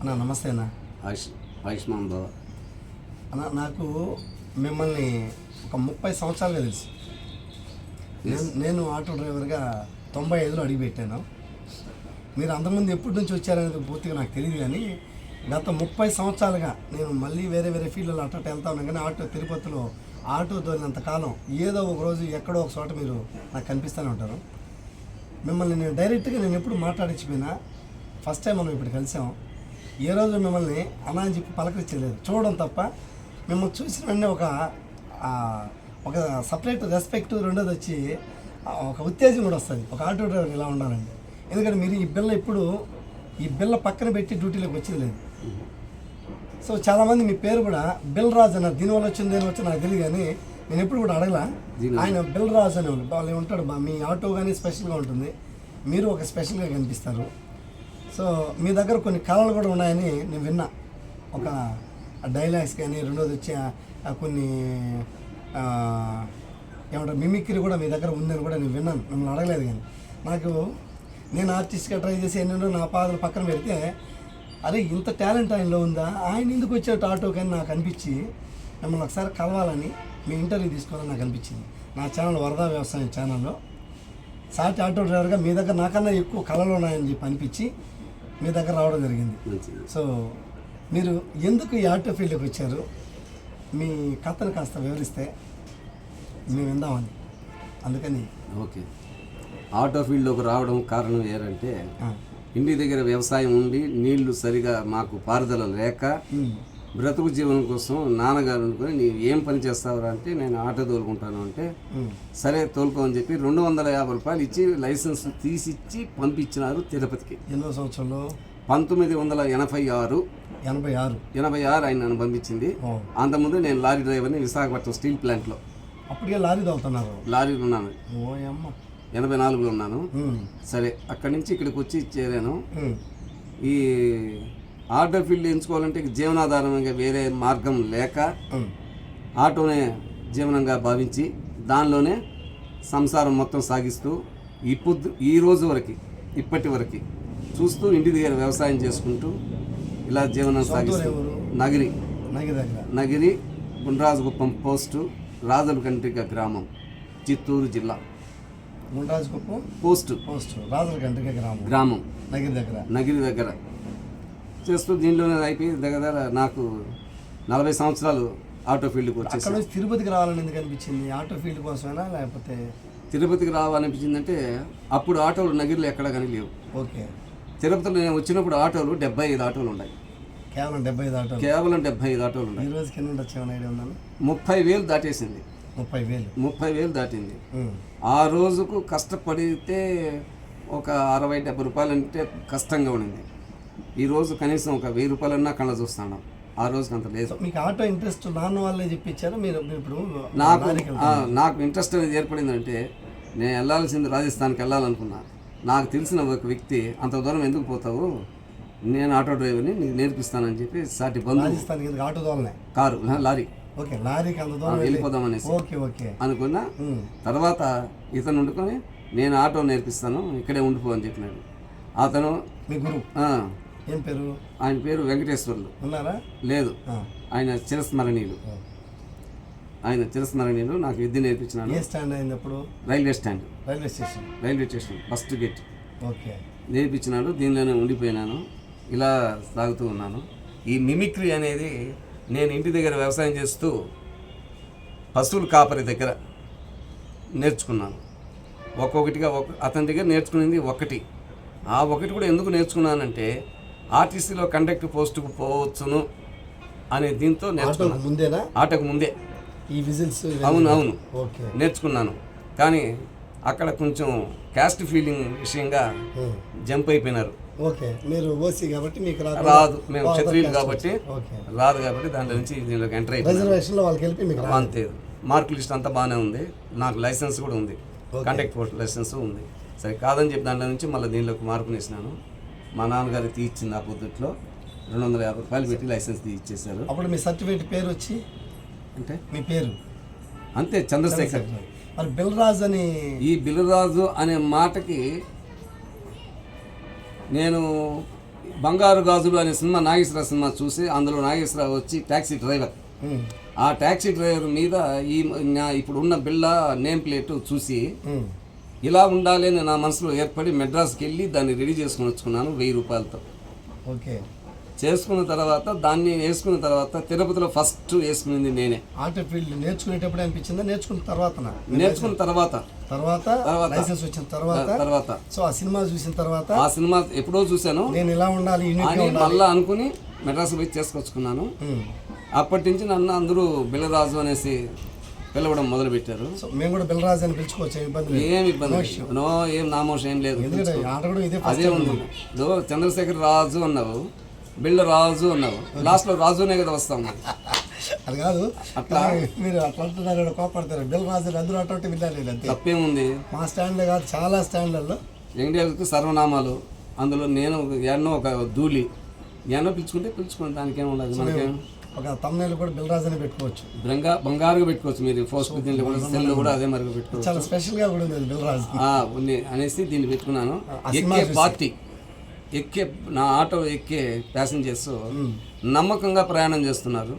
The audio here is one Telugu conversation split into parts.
అన్న నమస్తే అన్న. ఆయుష్ ఆయుష్మాన్ భవ అన్న నాకు మిమ్మల్ని ఒక ముప్పై సంవత్సరాలుగా తెలుసు. నేను నేను ఆటో డ్రైవర్గా తొంభై ఐదులో అడిగిపెట్టాను మీరు అంతకుముందు ఎప్పటి నుంచి వచ్చారనేది పూర్తిగా నాకు తెలియదు కానీ గత ముప్పై సంవత్సరాలుగా నేను మళ్ళీ వేరే వేరే ఫీల్డ్లో అట్ట వెళ్తా ఉన్నాను కానీ ఆటో తిరుపతిలో ఆటో దోలినంత కాలం ఏదో ఒక రోజు ఎక్కడో ఒక చోట మీరు నాకు కనిపిస్తూనే ఉంటారు. మిమ్మల్ని నేను డైరెక్ట్గా నేను ఎప్పుడు మాట్లాడించిపోయినా ఫస్ట్ టైం మనం ఇప్పుడు కలిసాం. ఏ రోజు మిమ్మల్ని అని చెప్పి పలకరించలేదు. చూడడం తప్ప మిమ్మల్ని చూసిన వెంటనే ఒక ఒక సపరేట్ రెస్పెక్ట్ రెండోది వచ్చి ఒక ఉత్తేజం కూడా వస్తుంది. ఒక ఆటో డ్రైవర్ ఇలా ఉండాలండి? ఎందుకంటే మీరు ఈ బిల్ల ఇప్పుడు ఈ బిల్ల పక్కన పెట్టి డ్యూటీలోకి వచ్చింది లేదు. సో చాలామంది మీ పేరు కూడా బిల్ రాజ్ అన్నారు. దీనివల్ల వచ్చింది దేని వచ్చి నాకు తెలియదు కానీ నేను ఎప్పుడు కూడా అడగలా. ఆయన బిల్ రాజ్ అనేవాళ్ళు వాళ్ళు ఉంటాడు. బా మీ ఆటో కానీ స్పెషల్గా ఉంటుంది. మీరు ఒక స్పెషల్గా కనిపిస్తారు. సో మీ దగ్గర కొన్ని కళలు కూడా ఉన్నాయని నేను విన్నా. ఒక డైలాగ్స్ కానీ రెండోది వచ్చి కొన్ని ఏమంటారు మిమిక్రీ కూడా మీ దగ్గర ఉందని కూడా నేను విన్నాను. మిమ్మల్ని అడగలేదు కానీ. నాకు నేను ఆర్టిస్ట్గా ట్రై చేసి ఎన్నెన్నో నా పాదలు పక్కన పెడితే అరే ఇంత టాలెంట్ ఆయనలో ఉందా? ఆయన ఎందుకు వచ్చేట ఆటో కానీ నాకు అనిపించి మిమ్మల్ని ఒకసారి కలవాలని మీ ఇంటర్వ్యూ తీసుకోవాలని నాకు అనిపించింది. నా ఛానల్ వరదా వ్యవసాయం ఛానల్లో. సాటి ఆటో డ్రైవర్గా మీ దగ్గర నాకన్నా ఎక్కువ కళలు ఉన్నాయని చెప్పి అనిపించి మీ దగ్గర రావడం జరిగింది. సో మీరు ఎందుకు ఈ ఆటో ఫీల్డ్కి వచ్చారు? మీ కథను కాస్త వివరిస్తే మేము విందామని అందుకని ఓకే. ఆటో ఫీల్డ్లోకి రావడం కారణం ఏంటంటే ఇంటి దగ్గర వ్యవసాయం ఉండి నీళ్ళు సరిగా మాకు పారుదల లేక బ్రతుకు జీవనం కోసం నాన్నగారు అనుకుని నీవు ఏం పని చేస్తావురా? అంటే నేను ఆటో తోలుకుంటాను. అంటే సరే తోలుకో అని చెప్పి రెండు వందల యాభై రూపాయలు ఇచ్చి లైసెన్స్ తీసిచ్చి పంపించినారు తిరుపతికి. ఎన్నో సంవత్సరంలో? పంతొమ్మిది వందల ఎనభై ఆరు. ఎనభై ఆరు. ఎనభై ఆరు ఆయన నన్ను పంపించింది. అంతకుముందు నేను లారీ డ్రైవర్ని విశాఖపట్నం స్టీల్ ప్లాంట్లో. అప్పటికే లారీ తోలుతున్నారు. లారీలో ఉన్నాను. ఎనభై నాలుగులో ఉన్నాను. సరే అక్కడి నుంచి ఇక్కడికి వచ్చి చేరాను. ఈ ఆటో ఫీల్డ్ ఎంచుకోవాలంటే జీవనాధారంగా వేరే మార్గం లేక ఆటోనే జీవనంగా భావించి దానిలోనే సంసారం మొత్తం సాగిస్తూ ఇప్పుడు ఈ రోజు వరకు ఇప్పటి వరకు చూస్తూ ఇంటి దగ్గర వ్యవసాయం చేసుకుంటూ ఇలా జీవనం సాగిస్తూ? నగిరి. నగిరి గుండ్రాజుగుప్పం పోస్టు రాజులకండ్రిక గ్రామం చిత్తూరు జిల్లా. గుండ్రాజుకుప్పం పోస్టు. పోస్ట్ రాజుల గంటకి గ్రామం. గ్రామం. నగిరి దగ్గర. నగిరి దగ్గర. చేస్తూ దీనిలోనే అయిపోయి దగ్గర దగ్గర నాకు నలభై సంవత్సరాలు ఆటో ఫీల్డ్కి వచ్చేసి తిరుపతికి రావాలని ఎందుకు అనిపించింది? ఆటో ఫీల్డ్ కోసమేనా లేకపోతే తిరుపతికి రావాలనిపించిందంటే అప్పుడు ఆటోలు నగిరిలో ఎక్కడ కానీ లేవు. ఓకే. తిరుపతిలో నేను వచ్చినప్పుడు ఆటోలు డెబ్బై ఐదు ఆటోలు ఉన్నాయి. కేవలం డెబ్బై ఐదు ఆటోలు. కేవలం డెబ్బై ఐదు ఆటోలు ఉన్నాయి. ఈ ఐడియా ఉందా? ముప్పై వేలు దాటేసింది. ముప్పై వేలు. ముప్పై వేలు దాటింది. ఆ రోజుకు కష్టపడితే ఒక అరవై డెబ్బై రూపాయలు అంటే కష్టంగా ఉండింది. ఈ రోజు కనీసం ఒక వెయ్యి రూపాయలన్నా కళ్ళ చూస్తున్నాం ఆ రోజుకి అంత లేదు. మీకు ఆటో ఇంట్రెస్ట్ నాన్న వాళ్ళే చెప్పించారు మీరు ఇప్పుడు నాకు నాకు ఇంట్రెస్ట్ అనేది ఏర్పడిందంటే నేను వెళ్ళాల్సింది రాజస్థాన్కి వెళ్ళాలనుకున్నా. నాకు తెలిసిన ఒక వ్యక్తి అంత దూరం ఎందుకు పోతావు? నేను ఆటో డ్రైవర్ని నీకు నేర్పిస్తానని చెప్పి సాటి ఎందుకు ఆటో కారు లారీ. ఓకే లారీకి అంత దూరం వెళ్ళి. వెళ్ళిపోదాం అనేసి ఓకే ఓకే. అనుకున్నా. తర్వాత ఇతను వండుకొని నేను ఆటో నేర్పిస్తాను ఇక్కడే ఉండిపో అని చెప్పినాడు. అతను మీ గురువు. ఏం పేరు? ఆయన పేరు వెంకటేశ్వర్లు. ఉన్నారా? లేదు. ఆయన చిరస్మరణీయులు. ఆయన చిరస్మరణీయులు నాకు విద్య నేర్పించినాడు. ఏ స్టాండ్ అయింది అప్పుడు? Railway stand. Railway station. Railway station first gate. Okay. నేర్పించినాడు దీనిలోనే ఉండిపోయినాను. ఇలా సాగుతూ ఉన్నాను. ఈ మిమిక్రీ అనేది నేను ఇంటి దగ్గర వ్యవసాయం చేస్తూ పశువుల కాపరి దగ్గర నేర్చుకున్నాను. ఒక్కొక్కటిగా ఒక అతని దగ్గర నేర్చుకునేది ఒకటి. ఆ ఒకటి కూడా ఎందుకు నేర్చుకున్నానంటే ఆర్టీసీలో కండక్టర్ పోస్టుకు పోవచ్చును అనే దీంతో నేర్చుకున్నాను. ముందేనా? ఆటకు ముందే. ఈ విజిల్స్ అవును అవును. ఓకే. నేర్చుకున్నాను. కానీ అక్కడ కొంచెం క్యాస్ట్ ఫీలింగ్ విషయంగా జంప్ అయిపోయినారు. ఓకే. మీరు ఓసీ కాబట్టి మీకు రాదు. మేము క్షత్రియులు కాబట్టి రాదు కాబట్టి దాంట్లో నుంచి దీనిలోకి ఎంటర్ రిజర్వేషన్లో వాళ్ళకి వెళ్ళి మీకు అంతే. మార్క్ లిస్ట్ అంతా బాగానే ఉంది. నాకు లైసెన్స్ కూడా ఉంది. కండక్ట్ పోస్ట్ లైసెన్స్ ఉంది. సరే కాదని చెప్పి దాంట్లో నుంచి మళ్ళీ దీనిలోకి మార్పు వేసినాను. మా నాన్నగారు తీయించింది ఆ పొద్దుట్లో రెండు వందల యాభై రూపాయలు పెట్టి లైసెన్స్ తీయించేశారు అప్పుడు మీ సర్టిఫికేట్ పేరు వచ్చి? అంటే? మీ పేరు? అంతే చంద్రశేఖర్. మరి బిల్రాజ్ అని ఈ బిలురాజు అనే మాటకి నేను బంగారు గాజులు అనే సినిమా నాగేశ్వరరావు సినిమా చూసి అందులో నాగేశ్వరరావు వచ్చి ట్యాక్సీ డ్రైవర్. ఆ ట్యాక్సీ డ్రైవర్ మీద ఈ నా ఇప్పుడు ఉన్న బిళ్ళ నేమ్ ప్లేట్ చూసి. ఇలా ఉండాలి అని నా మనసులో ఏర్పడి మెడ్రాస్కి వెళ్ళి దాన్ని రెడీ చేసుకుని వచ్చుకున్నాను వెయ్యి రూపాయలతో. ఓకే. చేసుకున్న తర్వాత దాన్ని వేసుకున్న తర్వాత తిరుపతిలో ఫస్ట్ వేసుకునింది నేనే. ఆటో ఫీల్డ్ నేర్చుకునేటప్పుడు అనిపించిందా? నేర్చుకున్న తర్వాత నేర్చుకున్న తర్వాత. తర్వాత. లైసెన్స్ వచ్చిన తర్వాత. తర్వాత. సో ఆ సినిమా చూసిన తర్వాత ఆ సినిమా ఎప్పుడో చూశాను. నేను ఇలా ఉండాలి అని మళ్ళా అనుకుని మెడ్రాస్ పోయి చేసుకొచ్చుకున్నాను. అప్పటి నుంచి నన్ను అందరూ బిల్లరాజు అనేసి పిలవడం మొదలు పెట్టారు సో మేము కూడా బిల్రాజ్ అని పిలుచుకోవచ్చు ఇబ్బంది లేదు. ఏం ఇబ్బంది లేదు. నో ఏం నామోషం ఏం లేదు. ఎందుకంటే ఈ ఆట కూడా ఇదే అదే ఉంది. ఇదో చంద్రశేఖర్ రాజు అన్నావు బిళ్ళ రాజు అన్నావు. లాస్ట్లో రాజునే కదా వస్తాం అది కాదు. అట్లా? మీరు అట్లా అంటున్నారు కోపడతారు. బిల్ రాజు అందరూ అటువంటి వినాలి అంతే. తప్పేముంది? మా స్టాండ్లే కాదు చాలా స్టాండ్లలో వెంకటేశ్వరికి సర్వనామాలు. అందులో నేను ఎన్నో ఒక ధూళి ఎన్నో పిలుచుకుంటే పిలుచుకోండి దానికేం ఉండదు. మనకేం? ఒక తమ్నేలు కూడా బిల్ రాజు అని పెట్టుకోవచ్చు. బంగా బంగారుగా పెట్టుకోవచ్చు మీరు ఫోస్ట్ దీనిలో కూడా సెల్ కూడా అదే మరి పెట్టుకోవచ్చు. చాలా స్పెషల్గా కూడా ఉంది అది బిల్ రాజు ఆ, ఉంది అనేసి దీన్ని పెట్టుకున్నాను. ఎక్కే పార్టీ ఎక్కే నా ఆటో ఎక్కే ప్యాసింజర్స్ నమ్మకంగా ప్రయాణం చేస్తున్నారు.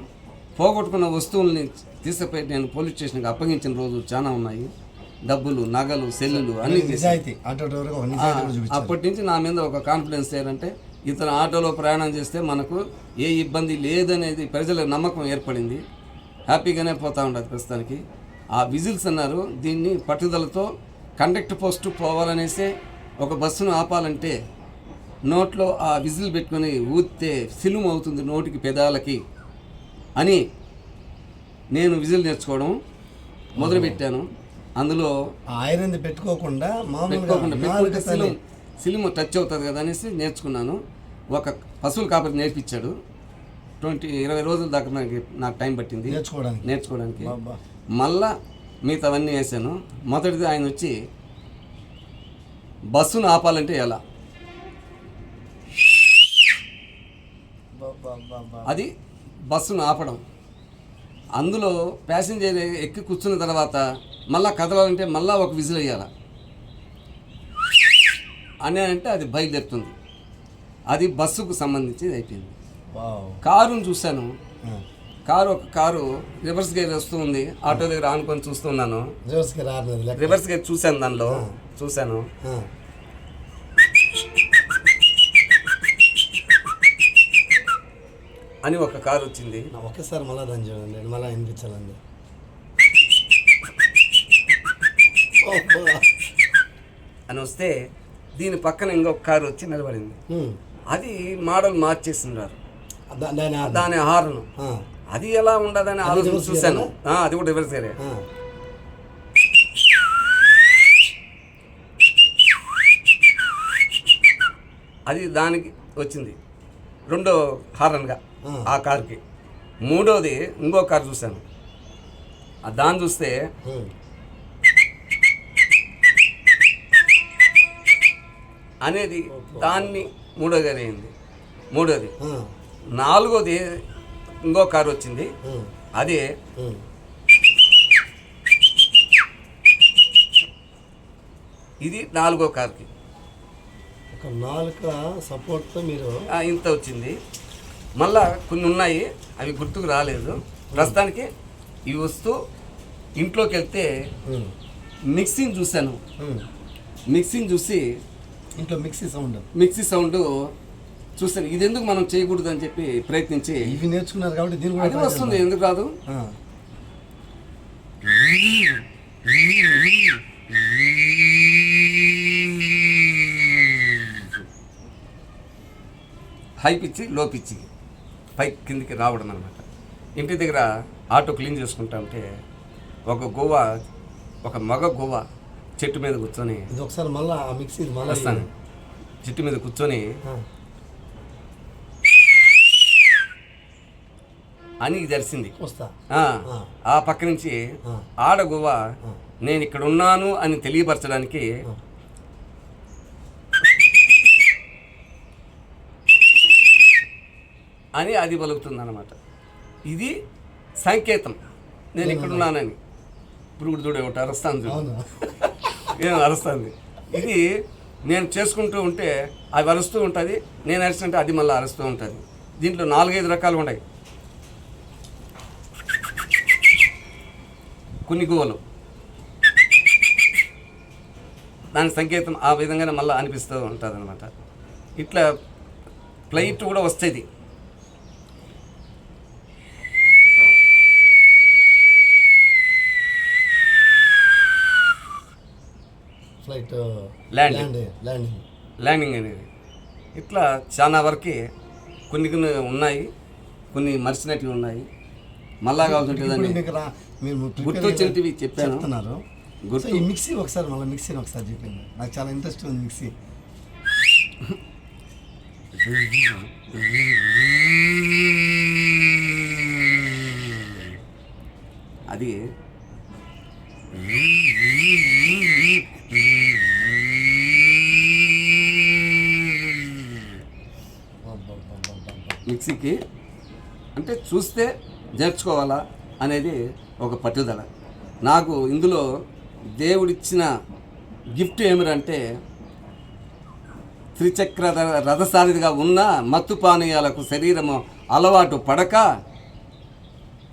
పోగొట్టుకున్న వస్తువుల్ని తీసుకుపోయి నేను పోలీస్ స్టేషన్కి అప్పగించిన రోజు చాలా ఉన్నాయి. డబ్బులు నగలు సెల్లులు అన్ని అప్పటి నుంచి నా మీద ఒక కాన్ఫిడెన్స్ ఏంటంటే ఇతను ఆటోలో ప్రయాణం చేస్తే మనకు ఏ ఇబ్బంది లేదనేది ప్రజలకు నమ్మకం ఏర్పడింది. హ్యాపీగానే పోతా ఉండదు ప్రస్తుతానికి. ఆ విజిల్స్ అన్నారు దీన్ని పట్టుదలతో కండక్టర్ పోస్ట్ పోవాలనేసే ఒక బస్సును ఆపాలంటే నోట్లో ఆ విజిల్ పెట్టుకొని ఊస్తే సిలుం అవుతుంది నోటికి పెదాలకి అని నేను విజిల్ నేర్చుకోవడం మొదలుపెట్టాను. అందులో ఆ ఐరన్ పెట్టుకోకుండా పెట్టుకోకుండా సిలుం టచ్ అవుతుంది కదా అనేసి నేర్చుకున్నాను. ఒక పశువుల కాపరి నేర్పించాడు. ట్వంటీ ఇరవై రోజుల దాకా నాకు నాకు టైం పట్టింది. నేర్చుకోవడానికి. నేర్చుకోవడానికి. మళ్ళా మిగతావన్నీ వేసాను. మొదటిది ఆయన వచ్చి బస్సును ఆపాలంటే ఎలా. అది బస్సును ఆపడం. అందులో ప్యాసింజర్ ఎక్కి కూర్చున్న తర్వాత మళ్ళా కదలాలంటే మళ్ళా ఒక విజిల్ వేయాల? అని అంటే అది బయలుదేరుతుంది. అది బస్సుకు సంబంధించి అయిపోయింది. వావ్. కారును చూశాను. కారు ఒక కారు రివర్స్ గేర్ వస్తూ ఉంది. ఆటో దగ్గర ఆనుకొని చూస్తున్నాను రాలేదు లెక్క. రివర్స్ గేర్ చూశాను దానిలో. చూశాను. అని ఒక కారు వచ్చింది. నా ఒకేసారి మళ్ళా దాన్ని చూడండి. మళ్ళీ వినిపించాలండి. అని వస్తే దీని పక్కన ఇంకొక కారు వచ్చి నిలబడింది. అది మోడల్ మార్చేస్తున్నారు దా- దాని హార్న్. అది ఎలా ఉండదని ఆలోచన చూశాను. అది కూడా రివర్స్ ఆ. అది దానికి వచ్చింది. రెండో హారన్గా ఆ. కార్కి. మూడోది ఇంకో కారు చూశాను. దాన్ని చూస్తే అనేది దాన్ని మూడో గారి అయింది మూడోది. నాలుగోది ఇంకో కారు వచ్చింది. అదే. ఇది నాలుగో కార్కి ఒక నాలుక సపోర్ట్తో మీరు ఇంత వచ్చింది మళ్ళా కొన్ని ఉన్నాయి అవి గుర్తుకు రాలేదు ప్రస్తుతానికి ఇవి వస్తూ ఇంట్లోకి వెళ్తే. మిక్సింగ్ చూశాను. మిక్సింగ్ చూసి ఇంట్లో మిక్సీ సౌండ్. మిక్సీ సౌండ్ చూశాను ఇది ఎందుకు మనం చేయకూడదు అని చెప్పి ప్రయత్నించి ఇవి నేర్చుకున్నారు కాబట్టి దీని కూడా వస్తుంది ఎందుకు రాదు. హై పిచ్చి లో పిచ్చి పై కిందికి రావడం అనమాట ఇంటి దగ్గర ఆటో క్లీన్ చేసుకుంటా ఉంటే ఒక గోవ ఒక మగ గోవ చెట్టు మీద కూర్చొని ఇది ఒకసారి మళ్ళా ఆ మిక్సీ మళ్ళా వస్తాను. చెట్టు మీద కూర్చొని. అని తెలిసింది. వస్తా. ఆ, పక్క నుంచి ఆ. ఆడ గువ్వ ఆ. నేను ఇక్కడ ఉన్నాను అని తెలియపరచడానికి. అని అది పలుకుతుంది అనమాట ఇది సంకేతం. నేను ఇక్కడ ఉన్నానని. పురుగుడు చూడే ఒకటి అరుస్తాను చూడు. నేను అరుస్తుంది. ఇది నేను చేసుకుంటూ ఉంటే అవి అరుస్తూ ఉంటుంది నేను అరిస్తుంటే అది మళ్ళీ అరుస్తూ ఉంటుంది. దీంట్లో నాలుగైదు రకాలు ఉన్నాయి. కొన్ని గువ్వలు దాని సంకేతం ఆ విధంగానే మళ్ళీ అనిపిస్తూ ఉంటుంది అనమాట ఇట్లా ఫ్లైట్ కూడా వస్తుంది. ఫ్లైట్. ల్యాండ్ ల్యాండింగ్ ల్యాండింగ్ అనేది. ఇట్లా చాలా వరకు కొన్ని కొన్ని ఉన్నాయి కొన్ని మరిచినట్టు ఉన్నాయి. మళ్ళా కావాల్సి గుర్తొచ్చినవి చెప్పాను. గుర్తు- ఈ మిక్సీ ఒకసారి మళ్ళీ మిక్సీని ఒకసారి చెప్పింది నాకు చాలా ఇంట్రెస్ట్ ఉంది మిక్సీ అది అబ్బబ్బబ్బబ్బబ్బ. మిక్సీకి అంటే చూస్తే నేర్చుకోవాలా అనేది ఒక పట్టుదల. నాకు ఇందులో దేవుడిచ్చిన గిఫ్ట్ ఏమిరంటే త్రిచక్ర రథసారిదిగా ఉన్న మత్తు పానీయాలకు శరీరము అలవాటు పడక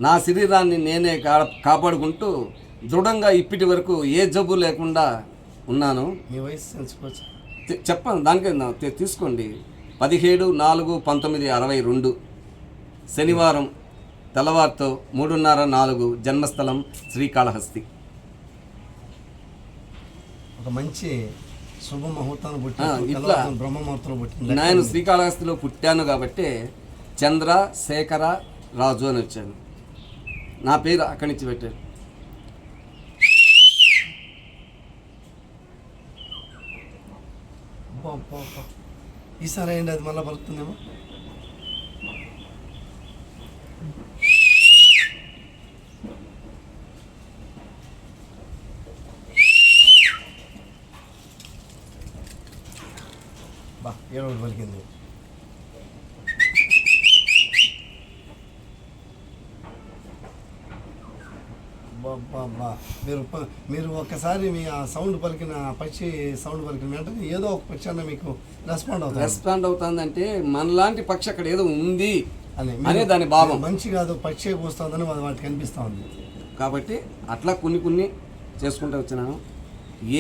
నా శరీరాన్ని నేనే కా కాపాడుకుంటూ దృఢంగా ఇప్పటి వరకు ఏ జబ్బు లేకుండా ఉన్నాను. మీ వయసు తెలుసుకోవచ్చు తె- చెప్పండి దానికే తీసుకోండి. పదిహేడు నాలుగు పంతొమ్మిది అరవై రెండు. శనివారం తెల్లవారితో మూడున్నర నాలుగు జన్మస్థలం శ్రీకాళహస్తి. ఒక మంచి శుభ ముహూర్తాన్ని ఆ, పుట్టిన నేను శ్రీకాళహస్తిలో పుట్టాను కాబట్టి చంద్ర శేఖర రాజు అని వచ్చాను. నా పేరు అక్కడి నుంచి పెట్టారు. ఈసారి ఏంటి అది మళ్ళీ పలుకుతుందేమో ఏడో పలికింది. అబ్బా మీరు మీరు ఒక్కసారి మీ ఆ సౌండ్ పలికిన పక్షి సౌండ్ పలికిన వెంటనే ఏదో ఒక పక్షి అన్న మీకు రెస్పాండ్ అవుతుంది. రెస్పాండ్ అవుతుందంటే మనలాంటి పక్షి అక్కడ ఏదో ఉంది అని దాని భావం. మంచి కాదు పక్షి కూస్తుందని వాటికి కనిపిస్తా ఉంది. కాబట్టి అట్లా కొన్ని కొన్ని చేసుకుంటూ వచ్చినాను.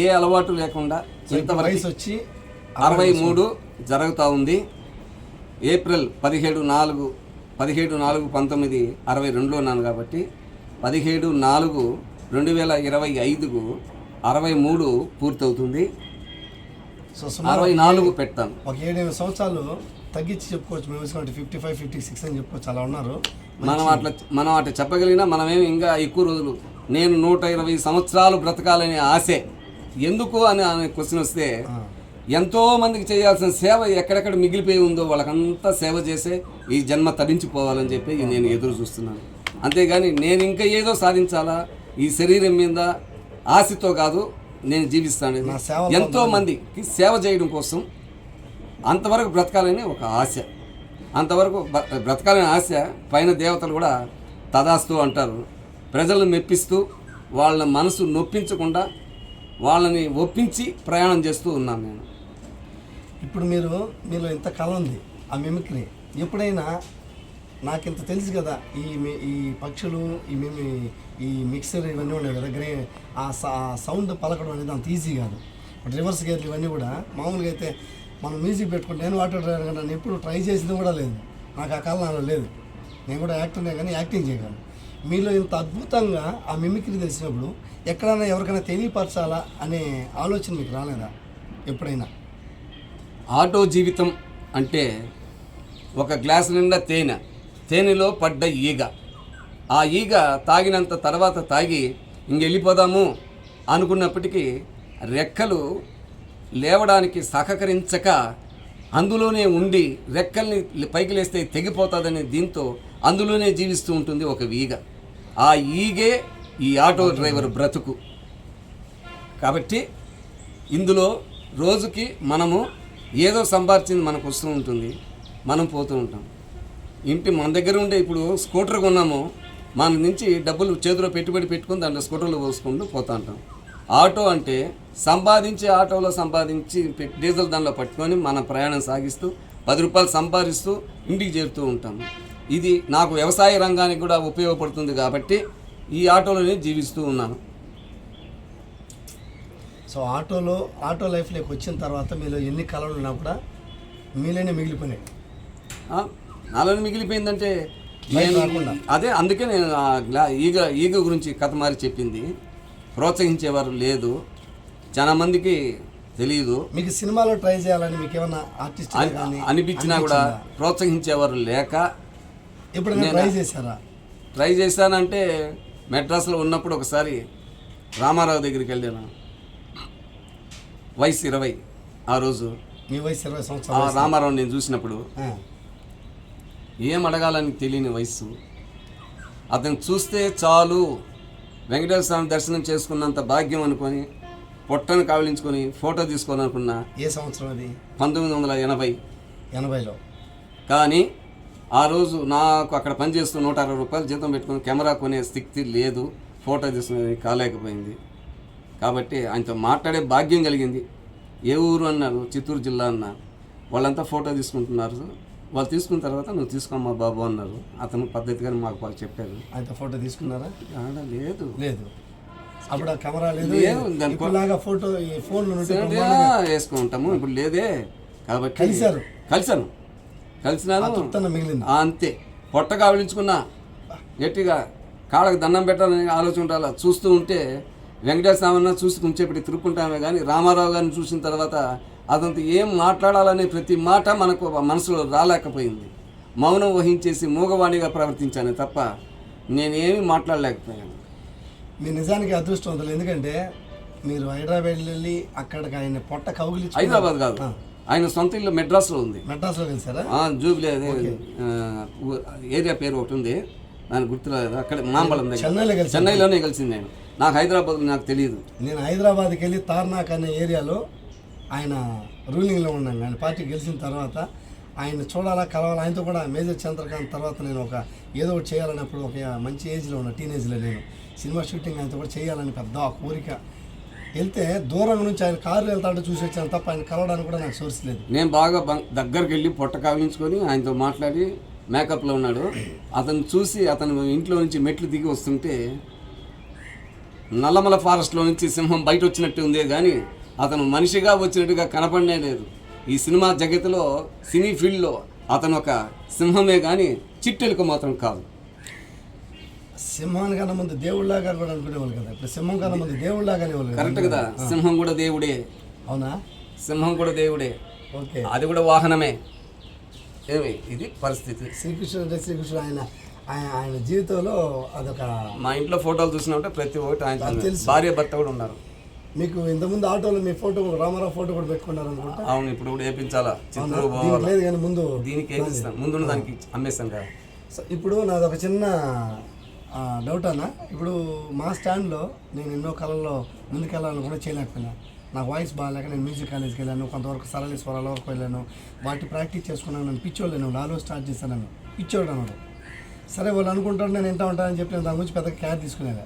ఏ అలవాటు లేకుండా ఇంతవరకు వయసు వచ్చి అరవై మూడు జరుగుతూ ఉంది. ఏప్రిల్ పదిహేడు నాలుగు పదిహేడు నాలుగు పంతొమ్మిది అరవై రెండులో ఉన్నాను కాబట్టి పదిహేడు నాలుగు రెండు వేల ఇరవై ఐదుకు అరవై మూడు పూర్తవుతుంది. అరవై నాలుగు పెడతాను ఒక ఏడెనిమిది సంవత్సరాలు తగ్గించి చెప్పుకోవచ్చు. మేము ఫిఫ్టీ ఫైవ్ ఫిఫ్టీ సిక్స్ అని చెప్పుకోవచ్చు. అలా ఉన్నారు. మనం అట్లా మనం అట్లా చెప్పగలిగినా మనమేమి ఇంకా ఎక్కువ రోజులు నేను నూట ఇరవై సంవత్సరాలు బ్రతకాలనే ఆశే. ఎందుకు అని అనే క్వశ్చన్ వస్తే ఆ, ఎంతో మందికి చేయాల్సిన సేవ ఎక్కడెక్కడ మిగిలిపోయి ఉందో వాళ్ళకంతా సేవ చేసే ఈ జన్మ తరించిపోవాలని చెప్పి నేను ఎదురు చూస్తున్నాను. అంతేగాని నేను ఇంకా ఏదో సాధించాలా? ఈ శరీరం మీద ఆశతో కాదు నేను జీవిస్తాను. ఎంతో మందికి సేవ చేయడం కోసం అంతవరకు బ్రతకాలని ఒక ఆశ. అంతవరకు బ్రతకాలని ఆశ పైన దేవతలు కూడా తదాస్తు అంటారు. ప్రజలను మెప్పిస్తూ వాళ్ళ మనసు నొప్పించకుండా వాళ్ళని ఒప్పించి ప్రయాణం చేస్తూ ఉన్నాను నేను. ఇప్పుడు మీరు మీలో ఇంత కళ ఉంది ఆ మిమిక్రీ ఎప్పుడైనా నాకు ఇంత తెలుసు కదా ఈ ఈ పక్షులు ఈ మేము ఈ మిక్సర్ ఇవన్నీ ఉన్నాయి కదా గ్రే ఆ స- సౌండ్ పలకడం అనేది అంత ఈజీ కాదు. బట్ రివర్స్ గేర్లు ఇవన్నీ కూడా మామూలుగా అయితే మనం మ్యూజిక్ పెట్టుకుంటే నేను వాటర్ డ్రైవర్ కానీ నన్ను ఎప్పుడు ట్రై చేసింది కూడా లేదు. నాకు ఆ కళ నాలో లేదు. నేను కూడా యాక్టర్నే కానీ యాక్టింగ్ చేయగలను. మీలో ఇంత అద్భుతంగా ఆ మిమిక్రీ తెలిసినప్పుడు ఎక్కడైనా ఎవరికైనా తెలియపరచాలా అనే ఆలోచన మీకు రాలేదా? ఎప్పుడైనా? ఆటో జీవితం అంటే ఒక గ్లాస్ నిండా తేనె తేనెలో పడ్డ ఈగ. ఆ ఈగ తాగినంత తర్వాత తాగి ఇంకెళ్ళిపోదాము అనుకున్నప్పటికీ రెక్కలు లేవడానికి సహకరించక అందులోనే ఉండి రెక్కల్ని పైకి లేస్తే తెగిపోతుందనే దీంతో అందులోనే జీవిస్తూ ఉంటుంది ఒక ఈగ. ఆ ఈగే ఈ ఆటో డ్రైవర్ బ్రతుకు. కాబట్టి ఇందులో రోజుకి మనము ఏదో సంపాదించింది మనకు వస్తూ ఉంటుంది. మనం పోతూ ఉంటాం. ఇంటి మన దగ్గర ఉండే ఇప్పుడు స్కూటర్ కొన్నాము. మన నుంచి డబ్బులు చేతిలో పెట్టుబడి పెట్టుకుని దాంట్లో స్కూటర్లో పోసుకుంటూ పోతూ ఉంటాం. ఆటో అంటే సంపాదించి ఆటోలో సంపాదించి డీజిల్ దానిలో పట్టుకొని మన ప్రయాణం సాగిస్తూ పది రూపాయలు సంపాదిస్తూ ఇంటికి చేరుతూ ఉంటాము ఇది నాకు వ్యవసాయ రంగానికి కూడా ఉపయోగపడుతుంది కాబట్టి ఈ ఆటోలోనే జీవిస్తూ ఉన్నాను. సో ఆటోలో ఆటో లైఫ్లోకి వచ్చిన తర్వాత మీలో ఎన్ని కళలు ఉన్నా కూడా మీలోనే మిగిలిపోయినాయి. నాలో మిగిలిపోయిందంటే నేను. అదే అందుకే నేను ఈగ ఈగ గురించి కథ మారి చెప్పింది. ప్రోత్సహించేవారు లేదు. చాలా మందికి తెలియదు మీకు సినిమాలో ట్రై చేయాలని మీకు ఏమన్నా ఆర్టిస్ట్ అనిపించినా కూడా ప్రోత్సహించేవారు లేక ఎప్పుడైనా ట్రై చేశారా? ట్రై చేశానంటే మెడ్రాస్లో ఉన్నప్పుడు ఒకసారి రామారావు దగ్గరికి వెళ్ళాను. వయసు ఇరవై. ఆ రోజు మీ వయసు ఇరవై ఆ సంవత్సరాలు రామారావు నేను చూసినప్పుడు ఏం అడగాలని తెలియని వయస్సు అతను చూస్తే చాలు. వెంకటేశ్వర స్వామి దర్శనం చేసుకున్నంత భాగ్యం అనుకొని పొట్టను కావలించుకొని ఫోటో తీసుకోవాలనుకున్న ఏ సంవత్సరం అది? పంతొమ్మిది వందల ఎనభై. ఎనభైలో. కానీ ఆ రోజు నాకు అక్కడ పనిచేస్తూ నూట అరవై రూపాయలు జీతం పెట్టుకుని కెమెరా కొనే స్థితి లేదు. ఫోటో తీసుకునేది కాలేకపోయింది. కాబట్టి ఆయనతో మాట్లాడే భాగ్యం కలిగింది. ఏ ఊరు అన్నారు చిత్తూరు జిల్లా అన్న వాళ్ళంతా ఫోటో తీసుకుంటున్నారు. వాళ్ళు తీసుకున్న తర్వాత నువ్వు తీసుకోమ్మా బాబు అన్నారు. అతను పద్ధతిగా మాకు బాగా చెప్పారు. ఆయనతో ఫోటో తీసుకున్నారా? లేదు. లేదు. అప్పుడు కెమెరా లేదు. ఫోటో ఆ, వేసుకుంటాము ఇప్పుడు లేదే. కాబట్టి కలిశారు. కలిశాను. కలిసినాను. మిగిలింది. అంతే. పొట్ట కావలించుకున్నా. గట్టిగా కాళ్ళకి దండం పెట్టాలని ఆలోచన ఉండాలి? చూస్తూ ఉంటే వెంకటేశ్వర స్వామిని చూసి కొంచెంసేపటి తిరుక్కుంటామే కానీ రామారావు గారిని చూసిన తర్వాత అతనితో ఏం మాట్లాడాలనే ప్రతి మాట మనకు మనసులో రాలేకపోయింది. మౌనం వహించేసి మూగవాణిగా ప్రవర్తించాను తప్ప నేనేమి మాట్లాడలేకపోయాను. మీరు నిజానికి అదృష్టవంతులు ఎందుకంటే మీరు హైదరాబాద్ వెళ్ళి అక్కడికి ఆయన పొట్ట కౌగిలించి హైదరాబాద్ కాదు. ఆయన సొంత ఇల్లు మెడ్రాస్లో ఉంది. మెడ్రాస్లో ఆ, జూబ్లీ ఏరియా పేరు ఒకటి ఉంది. దాని గుర్తులేదు అక్కడ మాంబళం దగ్గర. చెన్నైలోనే కలిసింది నేను నాకు హైదరాబాద్ నాకు తెలియదు నేను హైదరాబాద్కి వెళ్ళి తార్నాక్ అనే ఏరియాలో ఆయన రూలింగ్లో ఉన్నాను. ఆయన పార్టీ గెలిచిన తర్వాత ఆయన చూడాలా కలవాలా ఆయనతో కూడా మేజర్ చంద్రకాంత్ తర్వాత నేను ఒక ఏదో ఒకటి చేయాలన్నప్పుడు ఒక మంచి ఏజ్లో ఉన్న టీనేజ్లో నేను సినిమా షూటింగ్ ఆయనతో కూడా చేయాలని పెద్ద కోరిక. వెళ్తే దూరం నుంచి ఆయన కారులో వెళ్తాంటే చూసి వచ్చాను తప్ప ఆయన కలవడానికి కూడా నాకు సోర్స్ లేదు. నేను బాగా దగ్గరికి వెళ్ళి పొట్ట కావించుకొని ఆయనతో మాట్లాడి మేకప్లో ఉన్నాడు. అతను చూసి అతను ఇంట్లో నుంచి మెట్లు దిగి వస్తుంటే నల్లమల ఫారెస్ట్లో నుంచి సింహం బయట వచ్చినట్టు ఉందే కానీ అతను మనిషిగా వచ్చినట్టుగా కనపడనే లేదు. ఈ సినిమా జగత్తులో సినీ ఫీల్డ్లో అతను ఒక సింహమే కానీ చిట్టెలుక మాత్రం కాదు. సింహాని కన్నా ముందు దేవుళ్ళలాగా కూడా అనుకునేవాళ్ళు కదా. ఇప్పుడు సింహం కన్నా ముందు దేవుళ్ళలాగానే వాళ్ళు. కరెక్ట్ కదా. సింహం కూడా దేవుడే. అవునా? సింహం కూడా దేవుడే. ఓకే. అది కూడా వాహనమే. ఏమి? ఇది పరిస్థితి. శ్రీకృష్ణుడు శ్రీకృష్ణుడు ఆయన ఆయన ఆయన జీవితంలో అదొక మా ఇంట్లో ఫోటోలు చూసినట్టే ప్రతి ఒక్కటి ఆయన భార్య భర్త కూడా ఉన్నారు. మీకు ఇంతకుముందు ఆటోలో మీ ఫోటో రామారావు ఫోటో కూడా పెట్టుకున్నారు అనుకుంటా? అవును ఇప్పుడు కూడా వేపించాలా? చిత్తూరు దీనికి పోవాలా? లేదు కానీ ముందు దీనికి వేపిస్తాం. ముందున్న దానికి అమ్మేస్తాం కదా. సో ఇప్పుడు నాది ఒక చిన్న ఆ, డౌట్ అన్న. ఇప్పుడు మా స్టాండ్లో నేను ఎన్నో కళల్లో ముందుకెళ్ళాలని కూడా చేయలేకపోయినా. నాకు వాయిస్ బాగాలేక నేను మ్యూజిక్ కాలేజ్కి వెళ్ళాను కొంతవరకు సరళి స్వరాల వరకు వెళ్ళాను వాటి ప్రాక్టీస్ చేసుకున్నాను నన్ను పిచ్చోళ్ళు నేను నాలో స్టార్ట్ చేశాను పిచ్చోడు అన్నాడు. సరే వాళ్ళు అనుకుంటారు నేను వింటా ఉంటానని చెప్పి నేను దాని గురించి పెద్ద కేర్ తీసుకునేది.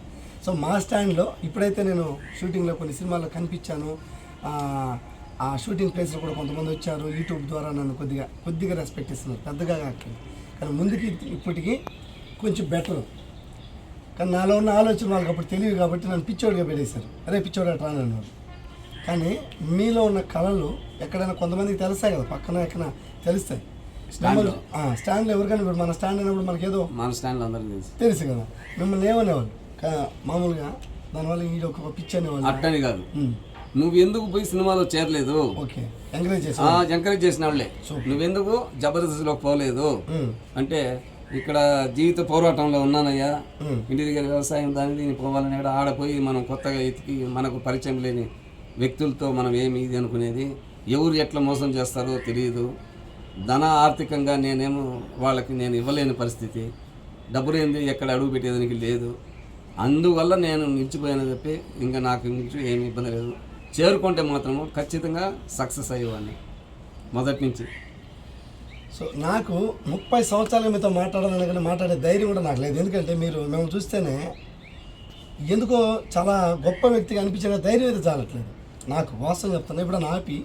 సో మా స్టాండ్లో ఇప్పుడైతే నేను షూటింగ్లో కొన్ని సినిమాల్లో కనిపించాను. ఆ, షూటింగ్ ప్లేస్లో కూడా కొంతమంది వచ్చారు. యూట్యూబ్ ద్వారా నన్ను కొద్దిగా కొద్దిగా రెస్పెక్ట్ ఇస్తున్నారు. పెద్దగా కాకపోతే కానీ ముందుకి ఇప్పటికీ కొంచెం బెటర్ కానీ నాలో ఉన్న ఆలోచన వాళ్ళకి అప్పుడు తెలియదు కాబట్టి నన్ను పిచ్చోడిగా పెట్టేశారు. అరే పిచ్చోడు అట్రా అన్నారు. కానీ మీలో ఉన్న కళలు ఎక్కడైనా కొంతమందికి తెలుస్తాయి కదా పక్కన ఎక్కడ తెలుస్తాయి. ఆ, స్టాండ్లో ఎవరికైనా ఇప్పుడు మన స్టాండ్ అయినప్పుడు మనకి ఏదో మన స్టాండ్లో అందరికీ తెలుసు. తెలుసు కదా. మిమ్మల్ని ఏమనేవాళ్ళు? మామూలుగా దానివల్ల ఈ ఒక పిచ్ అనేవాళ్ళు? అట్టని కాదు. నువ్వు ఎందుకు పోయి సినిమాలో చేరలేదు? ఓకే. ఎంకరేజ్ చేసిన వాళ్ళే. నువ్వెందుకు జబర్దస్త్లోకి పోలేదు? అంటే ఇక్కడ జీవిత పోరాటంలో ఉన్నానయ్యా. ఇంటి దగ్గర వ్యవసాయం దాని దీన్ని పోవాలని కూడా ఆడపోయి మనం కొత్తగా ఎతికి మనకు పరిచయం లేని వ్యక్తులతో మనం ఏమి ఇది అనుకునేది? ఎవరు ఎట్లా మోసం చేస్తారో తెలియదు ధన ఆర్థికంగా నేనేమో వాళ్ళకి నేను ఇవ్వలేని పరిస్థితి. డబ్బు ఏంది? ఎక్కడ అడుగు పెట్టేదానికి లేదు. అందువల్ల నేను నిలిచిపోయాను చెప్పి ఇంకా నాకు నుంచి ఏమి ఇబ్బంది లేదు. చేరుకుంటే మాత్రము ఖచ్చితంగా సక్సెస్ అయ్యేవాడిని. మొదటి నుంచి. సో నాకు ముప్పై సంవత్సరాలుగా మీతో మాట్లాడాలని కానీ మాట్లాడే ధైర్యం కూడా నాకు లేదు. ఎందుకంటే మీరు మేము చూస్తేనే ఎందుకో చాలా గొప్ప వ్యక్తిగా అనిపించిన ధైర్యం అయితే చాలట్లేదు. నాకు వాస్తవం చెప్తాను ఇప్పుడు ఆపి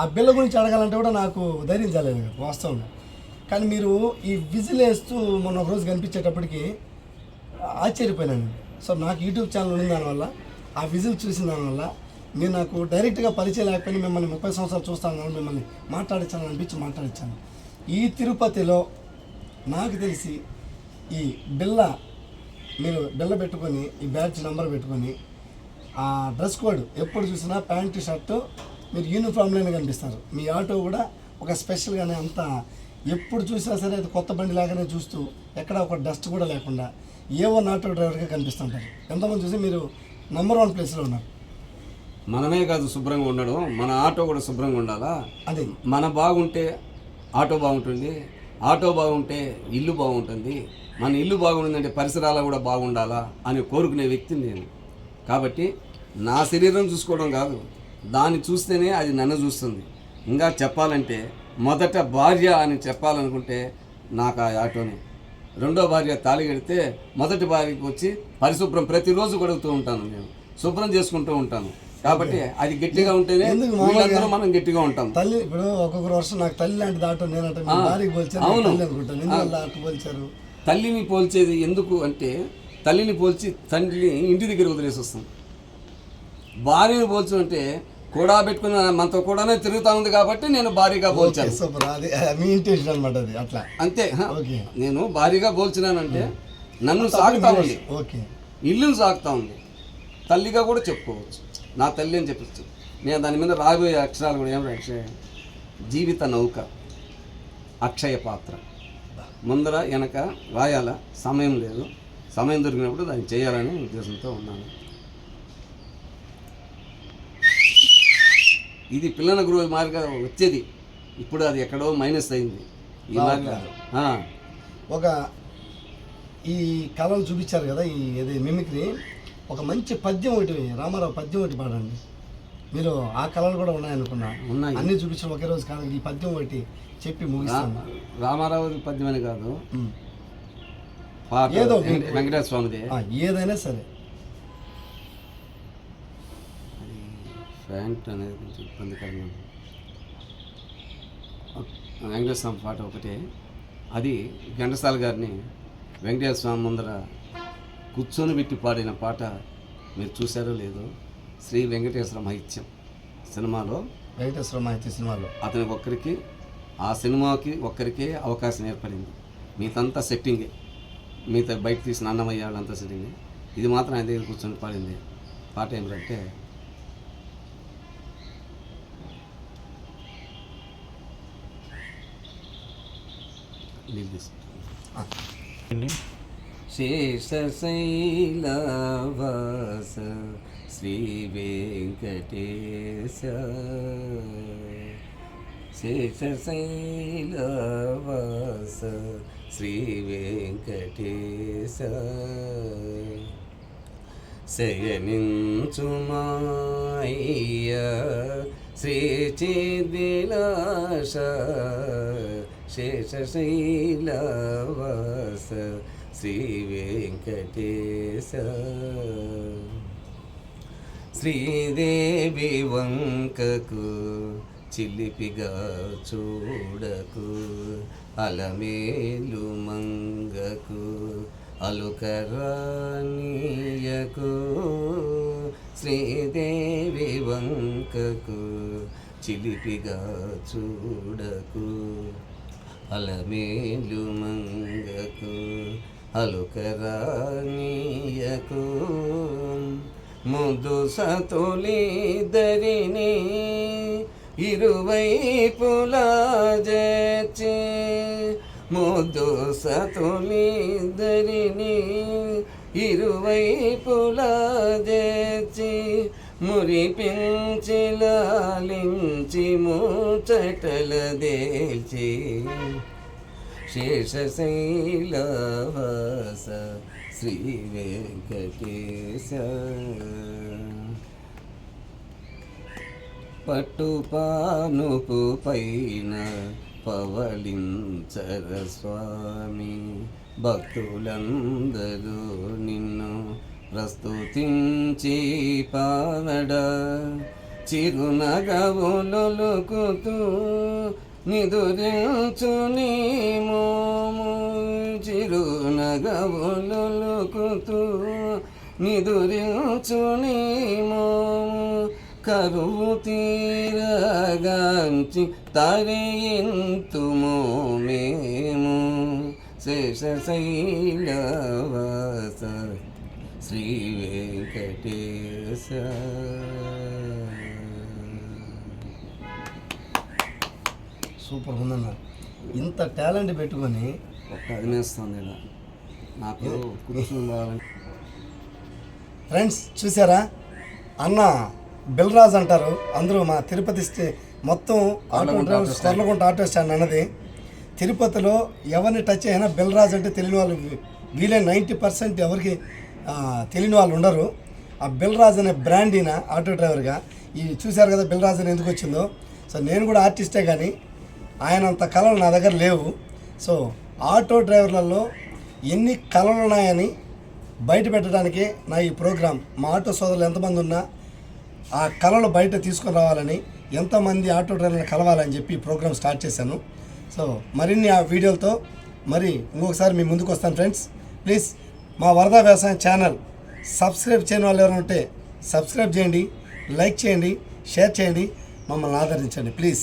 ఆ బిల్ల గురించి అడగాలంటే కూడా నాకు ధైర్యం చాలేదు వాస్తవంగా. కానీ మీరు ఈ విజిల్ వేస్తూ మొన్న ఒక రోజు కనిపించేటప్పటికి ఆశ్చర్యపోయినాను. సో నాకు యూట్యూబ్ ఛానల్ ఉన్న దానివల్ల ఆ విజిల్ చూసిన దానివల్ల నేను నాకు డైరెక్ట్గా పరిచయం లేకపోయినా మిమ్మల్ని ముప్పై సంవత్సరాలు చూస్తాను మిమ్మల్ని మాట్లాడించాను అనిపించి మాట్లాడించాను. ఈ తిరుపతిలో నాకు తెలిసి ఈ బిల్ల మీరు బిల్ల పెట్టుకొని ఈ బ్యాచ్ నెంబర్ పెట్టుకొని ఆ డ్రెస్ కోడ్ ఎప్పుడు చూసినా ప్యాంటు షర్టు మీరు యూనిఫామ్లోనే కనిపిస్తారు. మీ ఆటో కూడా ఒక స్పెషల్గానే అంతా ఎప్పుడు చూసినా సరే అది కొత్త బండి లాగానే చూస్తూ ఎక్కడ ఒక డస్ట్ కూడా లేకుండా ఏ వన్ ఆటో డ్రైవర్గా కనిపిస్తుంటారు. ఎంతమంది చూసి మీరు నెంబర్ వన్ ప్లేస్లో ఉన్నారు? మనమే కాదు శుభ్రంగా ఉండడం మన ఆటో కూడా శుభ్రంగా ఉండాలా? అదే. మన బాగుంటే ఆటో బాగుంటుంది ఆటో బాగుంటే ఇల్లు బాగుంటుంది మన ఇల్లు బాగుంటుందంటే పరిసరాలు కూడా బాగుండాలా అని కోరుకునే వ్యక్తిని నేను. కాబట్టి నా శరీరం చూసుకోవడం కాదు. దాన్ని చూస్తేనే అది నన్ను చూస్తుంది. ఇంకా చెప్పాలంటే మొదట భార్య అని చెప్పాలనుకుంటే నాకు ఆ ఆటోనే. రెండో భార్య తాళి కడితే మొదటి భార్యకి వచ్చి పరిశుభ్రం ప్రతిరోజు గడుగుతూ ఉంటాను నేను. శుభ్రం చేసుకుంటూ ఉంటాను. కాబట్టి అది గట్టిగా ఉంటేనే వీళ్ళందరూ మనం గట్టిగా ఉంటాం. తల్లి ఇప్పుడు ఒక్కొక్కరు వర్షం నాకు తల్లి లాంటి ఆటో నేనంటే భార్యకి పోల్చారు? తల్లిని పోల్చేది ఎందుకు అంటే తల్లిని పోల్చి తండ్రిని ఇంటి దగ్గర వదిలేసి వస్తాం భార్యని పోల్చు అంటే కూడా పెట్టుకున్న మనతో కూడానే తిరుగుతా ఉంది కాబట్టి నేను భారీగా పోల్చాను. సూపర్. అది మీ ఇంటెన్షన్ అనమాట అది అట్లా. అంతే నేను భారీగా పోల్చినానంటే నన్ను సాగుతా ఉంది. ఓకే. ఇల్లును సాగుతా ఉంది. తల్లిగా కూడా చెప్పుకోవచ్చు. నా తల్లి అని చెప్పచ్చు. నేను దాని మీద రాబోయే అక్షరాలు కూడా ఏం అక్షయ జీవిత నౌక అక్షయ పాత్ర. ముందర వెనక రాయాల? సమయం లేదు. సమయం దొరికినప్పుడు దాన్ని చేయాలనే ఉద్దేశంతో ఉన్నాను. ఇది పిల్లల గురువు మార్గా వచ్చేది. ఇప్పుడు అది ఎక్కడో మైనస్ అయింది. ఈ మార్గా ఒక ఈ కళలు చూపించారు కదా ఈ ఇది మిమిక్రీ. ఒక మంచి పద్యం ఒకటి రామారావు పద్యం ఒకటి పాడండి. మీరు ఆ కళలు కూడా ఉన్నాయనుకున్నా. ఉన్నాయి. అన్ని చూపించిన ఒకే రోజు కాదు ఈ పద్యం ఒకటి చెప్పి ముగిస్తాను. రామారావు పద్యమని కాదు. ఉమ్. పాట ఏదో వెంక- వెంకటేశ్వర స్వామిదే. ఏదైనా సరే. ఫ్యాంట్ అనేది కొంచెం ఇబ్బందికరంగా. వెంకటేశ్వర స్వామి పాట ఒకటే. అది ఘంటసాల గారిని వెంకటేశ్వర స్వామి ముందర కూర్చొని పెట్టి పాడిన పాట మీరు చూసారో లేదో శ్రీ వెంకటేశ్వర మహిత్యం సినిమాలో. వెంకటేశ్వర మాహితి సినిమాలో. అతనికి ఒక్కరికి ఆ సినిమాకి ఒక్కరికే అవకాశం ఏర్పడింది. మిగతంతా సెట్టింగే. మిగతా బయట తీసిన అన్నమయ్య వాళ్ళంతా సెట్టింగే. ఇది మాత్రం ఆయన దగ్గర కూర్చొని పాడింది. పాట ఏమిటంటే నీళ్ళు తీసుకుంటాను. శేషశైలవాస శ్రీ వెంకటేశ. శేషశైలవాస శ్రీ వెంకటేశ. శయనించుమాయ్య శ్రీ చిద్విలాస శేషశైలవాస శ్రీ వెంకటేశ. శ్రీదేవి వంకకు చిలిపిగా చూడకు అలమేలు మంగకు అలుకరానీయకు శ్రీదేవి వంకకు చిలిపిగా చూడకు. అలమేలు మంగకు అలుకరానీయకు. ముదు సతులిద్దరిని ఇరువైపులా చేర్చి ముదు సతులిద్దరిని ఇరువైపులా చేర్చి మురిపించి లాలించి ముచ్చటల దేల్చి శేషశైలవాస శ్రీ వెంకటేశ పట్టుపానుపు పైన పవలించర స్వామి భక్తులందరూ ప్రస్తుతించి పావడ చిరునగవులొలుకుతూ నిదురించు నీ మోము. చిరునగవులొలుకుతూ నిదురించు నీ మోము. కరువు తీరగాంచి తరయింతుము మేము శేషశైలవాస శ్రీ వెంకటేశ సూపర్ ఉందన్న. ఇంత టాలెంట్ పెట్టుకొని ఒక్క అదినేస్తుంది ఇలా నాకు ఫ్రెండ్స్ చూసారా? అన్న బిల్రాజ్ అంటారు. అందరూ మా తిరుపతి స్టే- మొత్తం ఆటో డ్రైవర్స్ ఆటో స్టాండ్. అన్నది. తిరుపతిలో ఎవరిని టచ్ అయినా బిల్రాజ్ అంటే తెలియని వాళ్ళు వీ- వీలే నైంటీ పర్సెంట్ ఎవరికి తెలియని వాళ్ళు ఉండరు. ఆ బిల్రాజ్ అనే బ్రాండ్ ఈయన ఆటో డ్రైవర్గా ఈ చూశారు కదా బిల్రాజ్ అని ఎందుకు వచ్చిందో? సో నేను కూడా ఆర్టిస్టే కానీ ఆయన అంత కళలు నా దగ్గర లేవు. సో ఆటో డ్రైవర్లలో ఎన్ని కళలు ఉన్నాయని బయట పెట్టడానికి నా ఈ ప్రోగ్రాం. మా ఆటో సోదరులు ఎంతమంది ఉన్నా ఆ కళలు బయట తీసుకొని రావాలని ఎంతమంది ఆటో డ్రైవర్లను కలవాలని చెప్పి ఈ ప్రోగ్రామ్ స్టార్ట్ చేశాను. సో మరిన్ని ఆ వీడియోలతో మరి ఇంకొకసారి మీ ముందుకు వస్తాను ఫ్రెండ్స్. ప్లీజ్ మా వరద వ్యవసాయం ఛానల్ సబ్స్క్రైబ్ చేయని వాళ్ళు ఎవరైనా ఉంటే సబ్స్క్రైబ్ చేయండి లైక్ చేయండి షేర్ చేయండి మమ్మల్ని ఆదరించండి ప్లీజ్.